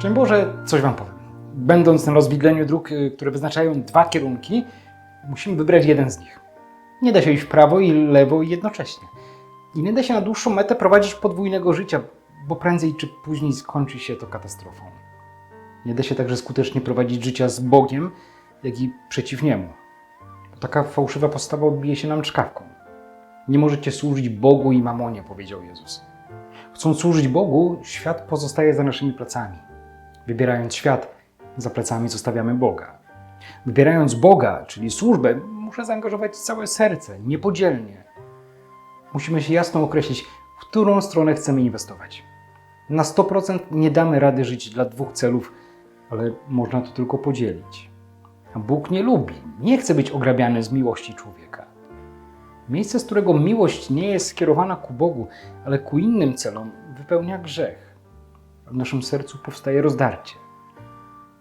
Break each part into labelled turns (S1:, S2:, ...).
S1: Szczęść Boże, coś Wam powiem. Będąc na rozwidleniu dróg, y, które wyznaczają dwa kierunki, musimy wybrać jeden z nich. Nie da się iść w prawo i lewo jednocześnie. I nie da się na dłuższą metę prowadzić podwójnego życia, bo prędzej czy później skończy się to katastrofą. Nie da się także skutecznie prowadzić życia z Bogiem, jak i przeciw Niemu. Bo taka fałszywa postawa odbije się nam czkawką. Nie możecie służyć Bogu i mamonie, powiedział Jezus. Chcąc służyć Bogu, świat pozostaje za naszymi plecami. Wybierając świat, za plecami zostawiamy Boga. Wybierając Boga, czyli służbę, muszę zaangażować całe serce, niepodzielnie. Musimy się jasno określić, w którą stronę chcemy inwestować. Na 100% nie damy rady żyć dla dwóch celów, ale można to tylko podzielić. Bóg nie lubi, nie chce być ograbiany z miłości człowieka. Miejsce, z którego miłość nie jest skierowana ku Bogu, ale ku innym celom, wypełnia grzech. W naszym sercu powstaje rozdarcie.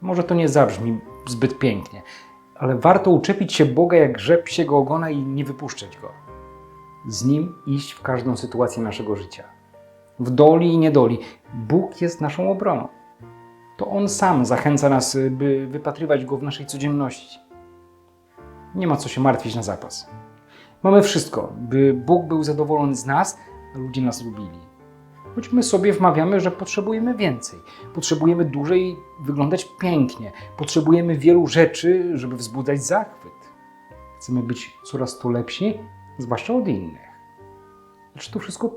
S1: Może to nie zabrzmi zbyt pięknie, ale warto uczepić się Boga jak rzep psiego ogona i nie wypuszczać Go. Z Nim iść w każdą sytuację naszego życia. W doli i niedoli Bóg jest naszą obroną. To On sam zachęca nas, by wypatrywać Go w naszej codzienności. Nie ma co się martwić na zapas. Mamy wszystko, by Bóg był zadowolony z nas, a ludzie nas lubili. Choć my sobie wmawiamy, że potrzebujemy więcej. Potrzebujemy dłużej wyglądać pięknie. Potrzebujemy wielu rzeczy, żeby wzbudzać zachwyt. Chcemy być coraz to lepsi, zwłaszcza od innych. Czy to wszystko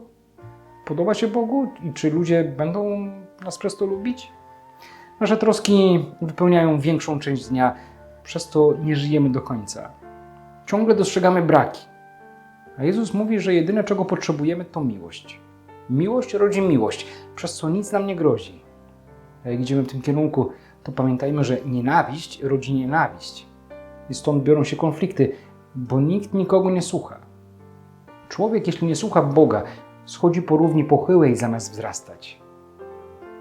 S1: podoba się Bogu i czy ludzie będą nas przez to lubić? Nasze troski wypełniają większą część dnia, przez to nie żyjemy do końca. Ciągle dostrzegamy braki. A Jezus mówi, że jedyne czego potrzebujemy to miłość. Miłość rodzi miłość, przez co nic nam nie grozi. Jak idziemy w tym kierunku, to pamiętajmy, że nienawiść rodzi nienawiść. I stąd biorą się konflikty, bo nikt nikogo nie słucha. Człowiek, jeśli nie słucha Boga, schodzi po równi pochyłej zamiast wzrastać.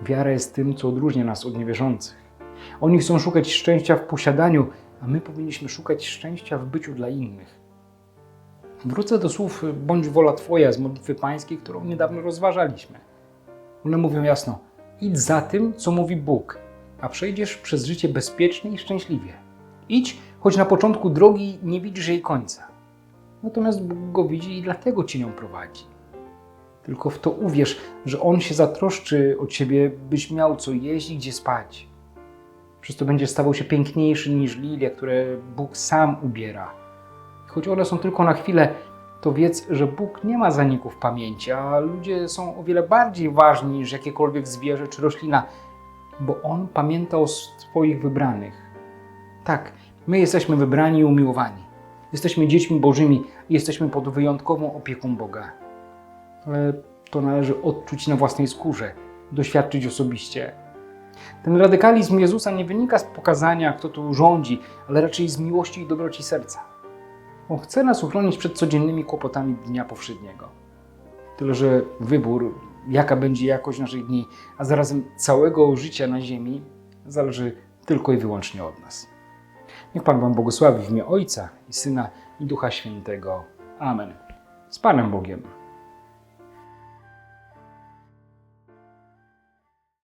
S1: Wiara jest tym, co odróżnia nas od niewierzących. Oni chcą szukać szczęścia w posiadaniu, a my powinniśmy szukać szczęścia w byciu dla innych. Wrócę do słów bądź wola Twoja z modlitwy pańskiej, którą niedawno rozważaliśmy. One mówią jasno: idź za tym, co mówi Bóg, a przejdziesz przez życie bezpiecznie i szczęśliwie. Idź, choć na początku drogi nie widzisz jej końca. Natomiast Bóg go widzi i dlatego cię nią prowadzi. Tylko w to uwierz, że On się zatroszczy o ciebie, byś miał co jeść i gdzie spać. Przez to będziesz stawał się piękniejszy niż lilie, które Bóg sam ubiera. Choć one są tylko na chwilę, to wiedz, że Bóg nie ma zaników pamięci, a ludzie są o wiele bardziej ważni niż jakiekolwiek zwierzę czy roślina, bo On pamięta o swoich wybranych. Tak, my jesteśmy wybrani i umiłowani. Jesteśmy dziećmi Bożymi i jesteśmy pod wyjątkową opieką Boga. Ale to należy odczuć na własnej skórze, doświadczyć osobiście. Ten radykalizm Jezusa nie wynika z pokazania, kto tu rządzi, ale raczej z miłości i dobroci serca. On chce nas uchronić przed codziennymi kłopotami dnia powszedniego. Tyle, że wybór, jaka będzie jakość naszych dni, a zarazem całego życia na ziemi, zależy tylko i wyłącznie od nas. Niech Pan Wam błogosławi w imię Ojca i Syna i Ducha Świętego. Amen. Z Panem Bogiem.